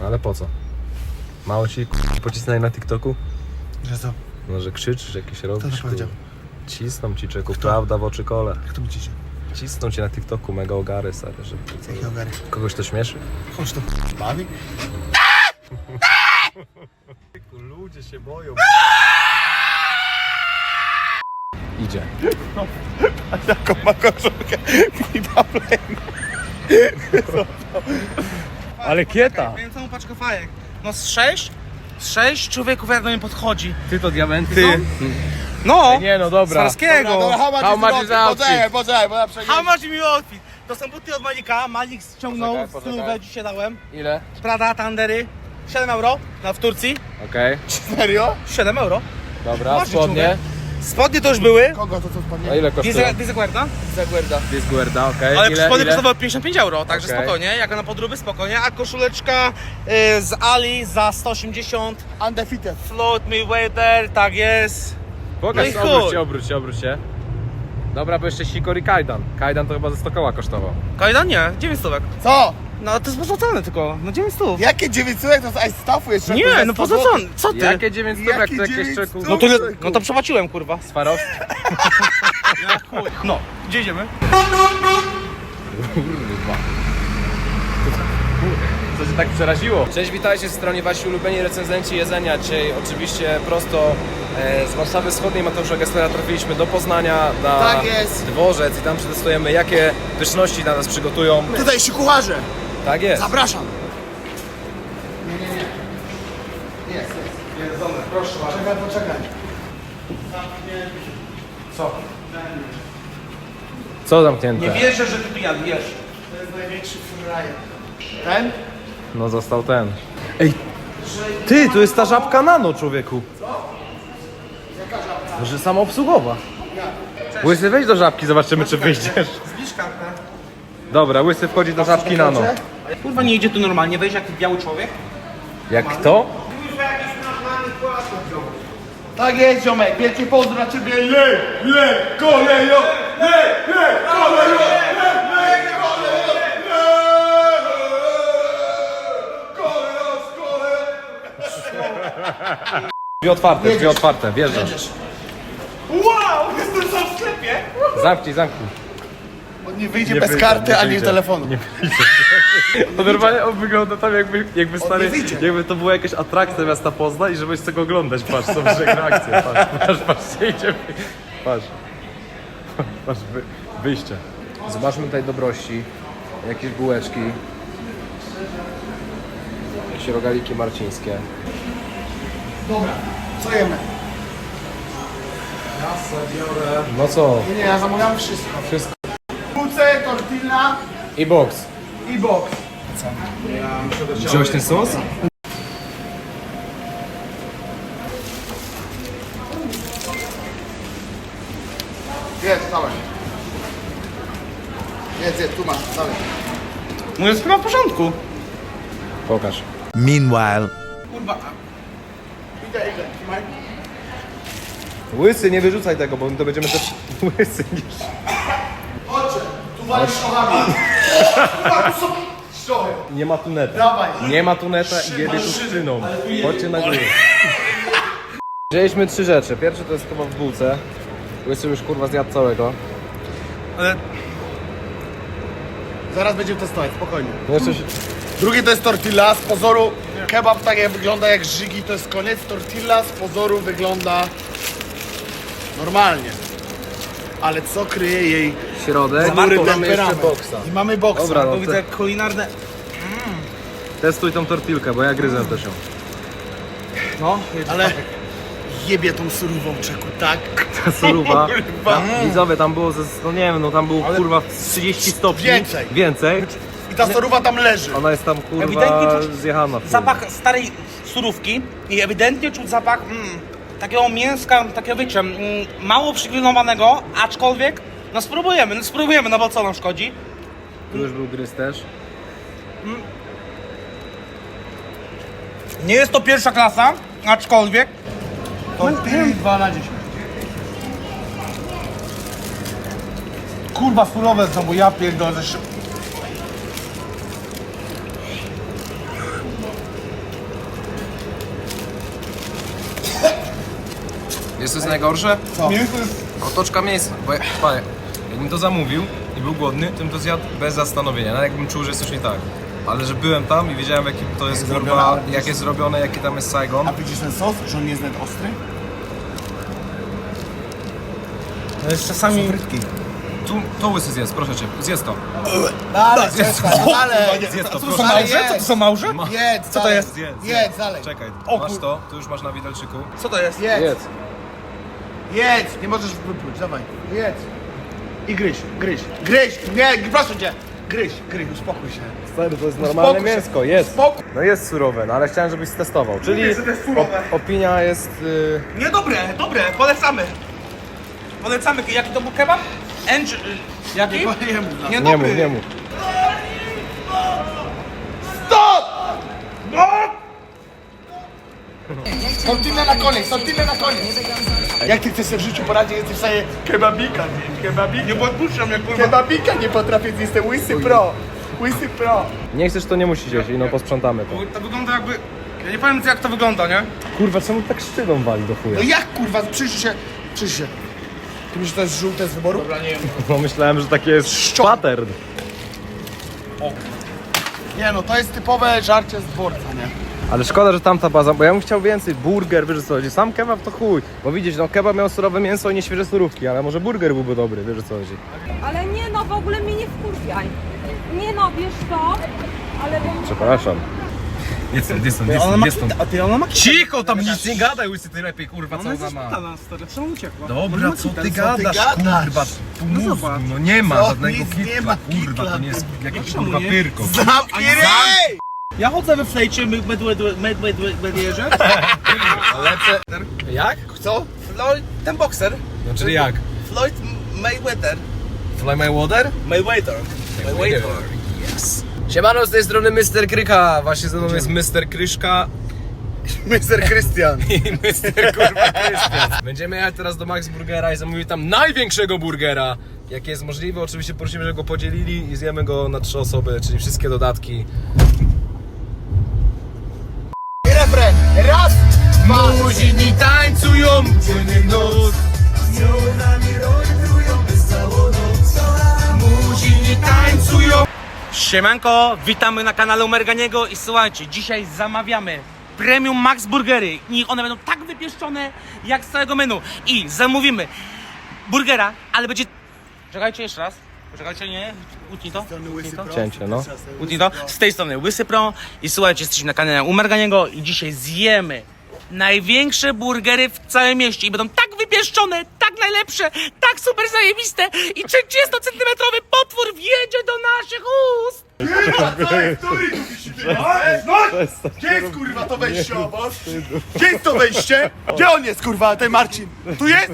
No ale po co? Mało ci k***, pocisnęli na TikToku? Że co? No, że krzyczysz, jakieś to robisz, powiedział? kurwa. Cisną ci, czeku, prawda w oczy kole. Jak to będziecie? Cisną cię na TikToku, mega ogary, stary, że ty Jakie ogary? kogoś to śmieszy? Chodź to bawi? Ludzie się boją. Idzie. Jaką ma koszulkę? Pipa Ale kieta! Miałem całą paczkę fajek. No z sześć? Z sześć człowieków jak do mnie podchodzi. Ty to diamenty Ty. są? No! Nie no, dobra. Farskiego! How much is outfit? Poczekaj, poczekaj, bo ja przejdę. How much mi outfit? To są buty od Malika. Malik ściągnął Poczekaj, poczekaj. stylówę, dzisiaj dałem. Ile? Prada, Tandery. 7 euro na w Turcji. Okej, Serio? 7 euro. dobra, Masz spodnie. Spodnie to już były. Kogo to co spadnie? A ile kosztuje? Dizeguerda. Disguerda, okej. Ale ile, spodnie ile? kosztowały 55 euro, także Okej. spokojnie, jak na podróby spokojnie. A koszuleczka y, z Ali za 180. Undefeated. Float me waiter, tak jest. Pokaż, No i obróć chuj. się, obróć się, obróć się. Dobra, bo jeszcze Sikori Kajdan. Kajdan to chyba ze 100 koła kosztował. Kajdan nie, 9 stówek. Co? No to jest pozłacane tylko, no 9 stów. Jakie 9 słek to z ice stuffu jeszcze? Nie, no 100 pozłacane, co ty? Jakie 9 stówek Jakie to jakieś 9 czeku? No to, no to przepłaciłem kurwa. Swarow? No, gdzie idziemy? Kurwa. Co się tak przeraziło? Cześć, witajcie z stronie Wasi ulubieni recenzenci jedzenia. Dzisiaj oczywiście prosto e, z Warszawy Wschodniej Mateusza Gesslera trafiliśmy do Poznania na Tak jest. dworzec i tam przetestujemy jakie pyszności dla nas przygotują. Tutaj się kucharze. Tak jest. Zapraszam. Nie, nie, nie. Jest, jest. Jest, dobra, proszę. Poczekaj, poczekaj. Co? Co zamknięte? Nie wierzę, że ty tu jadł, wiesz. To jest największy frajer. Ten? No został ten. Ej, ty, to jest ta żabka nano, człowieku. Co? Że samoobsługowa. Łysy, wejdź do żabki, zobaczymy czy wyjdziesz. Dobra, Łysy wchodzi do żabki nano. Kurwa nie idzie tu normalnie, wejść jak biały człowiek? Jak kto? Tak jest, ziomek. Wielkie pozdro dla ciebie. Le, le, kolejo. Le, le, kolejo. Le, le, kolejo. Le, kolejo, kolejo. Drzwi otwarte, drzwi otwarte, wjeżdżasz. Wow, jestem sam w sklepie. Zamknij, zamknij. On nie wyjdzie Nie bez wyjdzie, karty nie ani wyjdzie. telefonu. Nie To normalnie on wygląda tam jakby, jakby stary, nie wyjdzie. jakby to była jakaś atrakcja miasta Poznań i żebyś tego oglądać, patrz, są reakcje, patrz, patrz, patrz, idzie, patrz, patrz, wy, wyjście. Zobaczmy tutaj dobrości, jakieś bułeczki, jakieś rogaliki marcińskie. Dobra, co jemy? No co, Nie, nie, ja zamawiam wszystko. wszystko. Kuce, tortilla I box. i box. Wziąłeś ten sos? Jest, całe. Jest, jest, tu masz, całe. No jest chyba w porządku. Pokaż. Meanwhile, Kurwa, Idę, idę, trzymaj. Łysy, nie wyrzucaj tego, bo my to będziemy też łysy niż... Walisz. Kurwa. Nie ma tuneta. Dawaj. Nie ma tuneta i jedzie tu skrzyną. Chodźcie na górę. Wzięliśmy trzy rzeczy. Pierwszy to jest chyba w bułce. Łysy już kurwa zjadł całego. ale Zaraz będziemy testować, spokojnie. No jeszcze się... Drugie to jest tortilla, z pozoru kebab tak jak wygląda jak żygi, to jest koniec. Tortilla z pozoru wygląda normalnie. Ale co kryje jej Środek. ponury Tu mamy jeszcze temperament? boksa. I mamy boksa. Dobra, no bo widzę kulinarne... testuj tą tortilkę, bo ja gryzę też ją. No, Ale jebie tą surową czeku, tak? Ta suruba. Kurwa. Tam, widzowie, tam było ze, no nie wiem, no tam było kurwa 30 stopni. Więcej. Więcej. I ta soruwa tam leży. Ona jest tam kurwa Ewidentnie czuć zjechana. w chuj. zapach starej surówki i ewidentnie czuć zapach mm, takiego mięska, takiego wiecie, mm, mało przygrinowanego, aczkolwiek no spróbujemy, no spróbujemy, no bo co nam szkodzi? Tu już był gryz też. Nie jest to pierwsza klasa, aczkolwiek. To no, pięć, 2 na 10. Kurwa, surowe znowu, ja pierdolę. się- Jest to jest najgorsze? Mięso Otoczka mięsa, bo ja, pa- jakbym to zamówił i był głodny, to bym to zjadł bez zastanowienia. Nawet jakbym czuł, że jest coś nie tak. Ale że byłem tam i wiedziałem, jakim to jest zrobione, kurwa, ale jak jest zrobione, jaki tam jest Saigon. A widzisz ten sos, że on nie jest nawet ostry? To jest czasami... Tu, to łysy zjedz, proszę cię, zjedz to. Dalej, przestań, dalej. Zjedz to, Co to proszę. są małże? Co to są małże? Jedz, Co to dalej. jest? Zjedz, Jedz, dalej. Czekaj, O masz kur- to, tu już masz na widelczyku. Co to jest? Jedz. Jedz, nie możesz wypluć, dawaj. Jedz. I gryź, gryź, gryź, nie, proszę cię. Gryź, gryź, uspokój się. Stary, to jest normalne mięsko, jest. Spokój. No jest surowe, no ale chciałem, żebyś testował. Czyli Mówię, że to jest surowe. op- opinia jest... Y... Nie, dobre, dobre, polecamy. Polecamy. Jaki to był kebab? Angel... Jaki? Nie, nie mów Nie, dobry. mów, nie mów. Stop! No! Tortilla na koniec, tortilla na koniec. Jak ty chcesz sobie w życiu poradzić, jesteś w stanie kebabika zjeść, kebabika. Nie podpuszczam mnie, kurwa. Kebabika nie potrafię zjeść, jestem łysy pro. Łysy pro. Nie chcesz, to nie musisz jeść i no posprzątamy to. To wygląda jakby... Ja nie powiem jak to wygląda, nie? Kurwa, czemu tak szczydą wali do chuja? No jak kurwa, przyjrzyj się, przyjrzyj się. Ty myślisz, że to jest żółte z wyboru? Dobra, nie No myślałem, że takie jest Szczop. pattern. Nie no, to jest typowe żarcie z dworca, nie? Ale szkoda, że tamta baza, bo ja bym chciał więcej. Burger, wiesz co chodzi. Sam kebab to chuj. Bo widzisz, no kebab miał surowe mięso i nieświeże surówki, ale może burger byłby dobry, wiesz co chodzi. Ale nie no, w ogóle mnie nie wkurwiaj. Nie no, wiesz to, ale Przepraszam. Jest stąd, jest stąd, Ona ma A ty, ona ma Cicho, tam nic nie gadaj, łysy, ty lepiej, kurwa, co Ona jest ona ma. stary. Czemu uciekła? Dobra, co ty gadasz, gadasz? kurwa, tu No mózgu, zobacz. no nie ma Co? żadnego Nic nie kitla, kurwa, to nie jest jakiś kurwa nie? pyrko. Zamknij ryj! Ja chodzę we flejcie, medwedierze. Lecę. Jak? Co? Floyd, ten bokser. No czyli jak? Floyd Mayweather. Fly my water? Mayweather. Mayweather. Yes. Siemano, z tej strony Mr. Krycha, właśnie ze mną jest Mr. Kryszka Mr. Christian. i Mr. kurwa Krystian. Będziemy jechać teraz do Max Burgera i zamówić tam największego burgera, jakie jest możliwe. Oczywiście prosimy, żeby go podzielili i zjemy go na trzy osoby, czyli wszystkie dodatki. Dwa, Muzini tańcują, dzienny noc. Muzini tańcują. Siemanko, witamy na kanale Umerganiego i słuchajcie, dzisiaj zamawiamy Premium Max Burgery i one będą tak wypieszczone jak z całego menu i zamówimy burgera, ale będzie... Czekajcie jeszcze raz, poczekajcie, nie, utnij to, utnij to. Cięcie, no. Utnij to. Z tej strony Łysy Pro i słuchajcie, jesteśmy na kanale Umerganiego i dzisiaj zjemy największe burgery w całym mieście i będą tak wypieszczone, tak najlepsze, tak super zajebiste i 30-centymetrowy potwór wjedzie do naszych ust! Gdzie jest kurwa to wejście obok? Gdzie jest to wejście? Gdzie on jest kurwa, ten Marcin? Tu jest?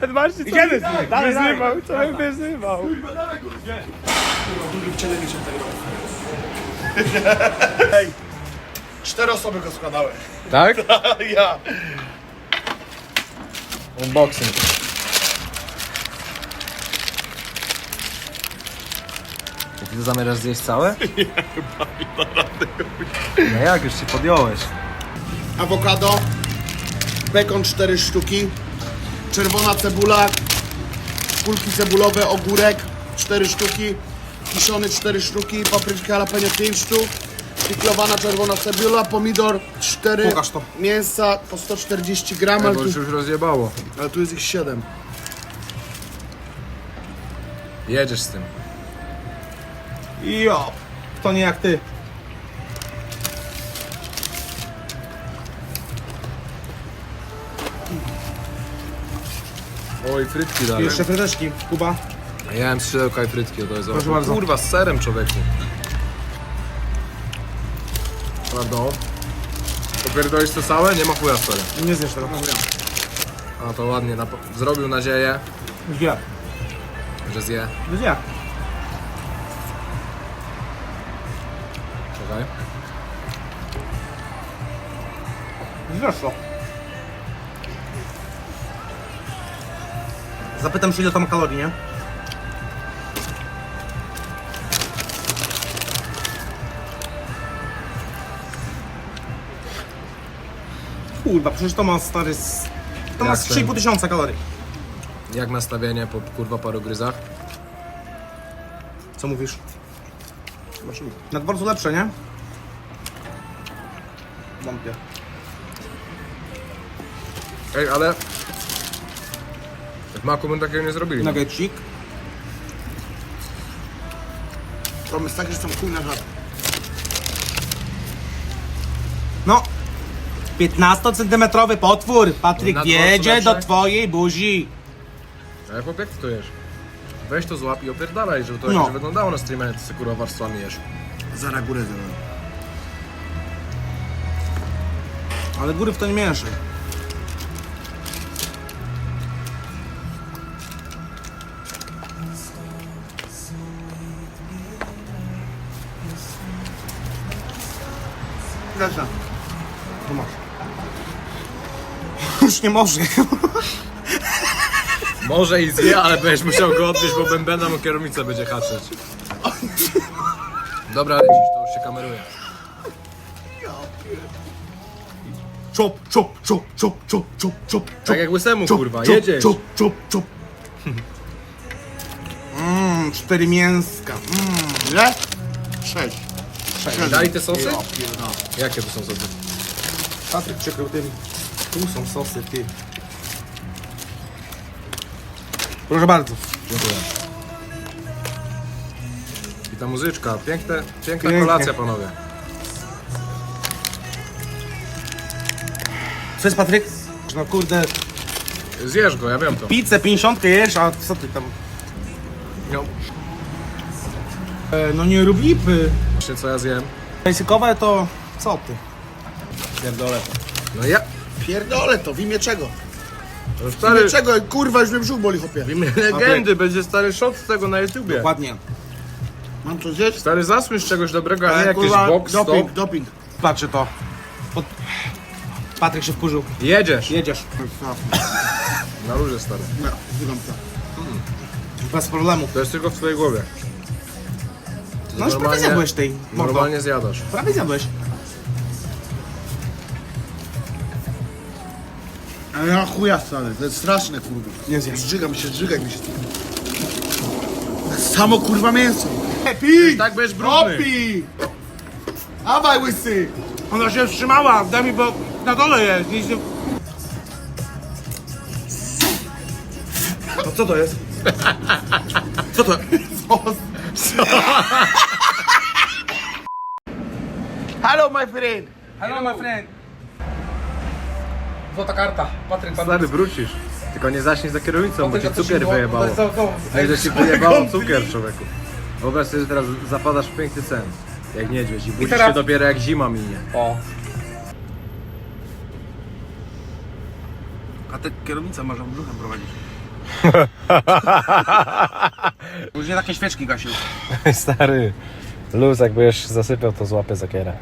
Ten Marcin co Idziemy wyzywał, co mnie wyzywał. Ej, cztery osoby go składały. Tak? Ja. Unboxing. Ty to zamierzasz zjeść całe? Nie, No jak, już się podjąłeś. Awokado, bekon cztery sztuki, czerwona cebula, kulki cebulowe, ogórek cztery sztuki, kiszony cztery sztuki, papryczka jalapeno pięć sztuk, piklowana czerwona cebula, pomidor cztery Pokaż to. mięsa po 140 gram, ale Bo tu, już już rozjebało. ale tu jest ich 7. Jedziesz z tym. Jo, kto nie jak ty. Oj, frytki dalej. Jeszcze fryteczki, Kuba. Ja jałem skrzydełka i frytki, to jest Proszę bardzo. Kurwa, z serem człowieku. Prawda? Popierdolisz to całe? Nie ma chuja stary. Nie zjesz tego. A to ładnie, na... zrobił nadzieję, Gdzie? że zje. Gdzie? Czekaj. Zjesz to. Zapytam się ile tam kalorii, nie? Kurwa, przecież to ma stary... z- To ma Jak z ten? 3,5 tysiąca kalorii. Jak nastawienie po kurwa paru gryzach? Co mówisz? Na dworcu lepsze, nie? Wątpię. Ej, ale... W maku bym takiego nie zrobili. Nuggetcik. Pomysł taki, że są chuj na. No. 15-centymetrowy potwór. Patryk No, na wjedzie dworcu do twojej buzi. Ale chłopie, jak ty to jesz? Weź to złap i opierdalaj, żeby to No. jakoś wyglądało na streamie, jak ty sobie kurwa warstwami jesz. Zara górę zrobię. Ale góry w to nie mieszaj. Zresztą. Tu masz. Już nie może. Może i zje, ale będziesz musiał go odwieźć, bo bębena mu kierownica będzie haczyć. Dobra, lecisz, to już się kameruje. Czop, czop, czop, czop, czop, czop, czop. Tak jak łysemu, kurwa, jedziesz. Czop, czop, czop. Mmm, cztery mięska. Mmm. Ile? Sześć. Sześć. Dali te sosy? Ja pierdolę. Jakie to są sosy? Patryk przykrył tym. Tu są sosy, ty. Proszę bardzo. Dziękuję. I ta muzyczka, piękne, piękna Pięknie. kolacja, panowie. Co jest Patryk? No kurde, Zjesz go, ja wiem to. pizzę 50 jesz, a co ty tam? No, E, no nie rób lipy. właśnie co ja zjem. Basicowe to co ty? Pierdolę. No ja... Pierdolę to, w imię czego? No W stary, imię czego? Kurwa, już mnie brzuch boli, chłopie. w imię legendy, będzie stary shot z tego na YouTubie. Dokładnie. Mam to zjeść? Stary, zasłysz czegoś dobrego, a nie Ale jakiś kurwa, box doping, stop. doping. Patrzę to. Pod... Patryk się wkurzył. Jedziesz. Jedziesz. Na luzie, stary. No, to. Bez problemu. To jest tylko w twojej głowie. No już prawie normalnie- zjadłeś tej. Mordo. Normalnie zjadasz. Prawie zjadłeś. Ja chuja stary, to jest straszne, kurwa. Nie. Zżyga mi się, zżyga mi się. Samo kurwa mięso. Pij! Tak będziesz brudny. Opij! Dawaj łysy! Ona się wstrzymała, daj mi, bo na dole jest. Nic nie... No co to jest? Co to? Hello my friend! Hello my friend. Złota karta. Patryk, Stary, wrócisz. Tylko nie zaśnij za kierownicą, bo ci cukier wyjebało. że ci wyjebało cukier, człowieku. Wyobraź sobie, że teraz zapadasz w piękny sen. Jak niedźwiedź i budzisz teraz- się dopiero jak zima minie. O. A te kierownica może brzuchem prowadzić. Już nie takie świeczki gasił. Stary, luz, jak będziesz zasypiał, to złapę za kierę.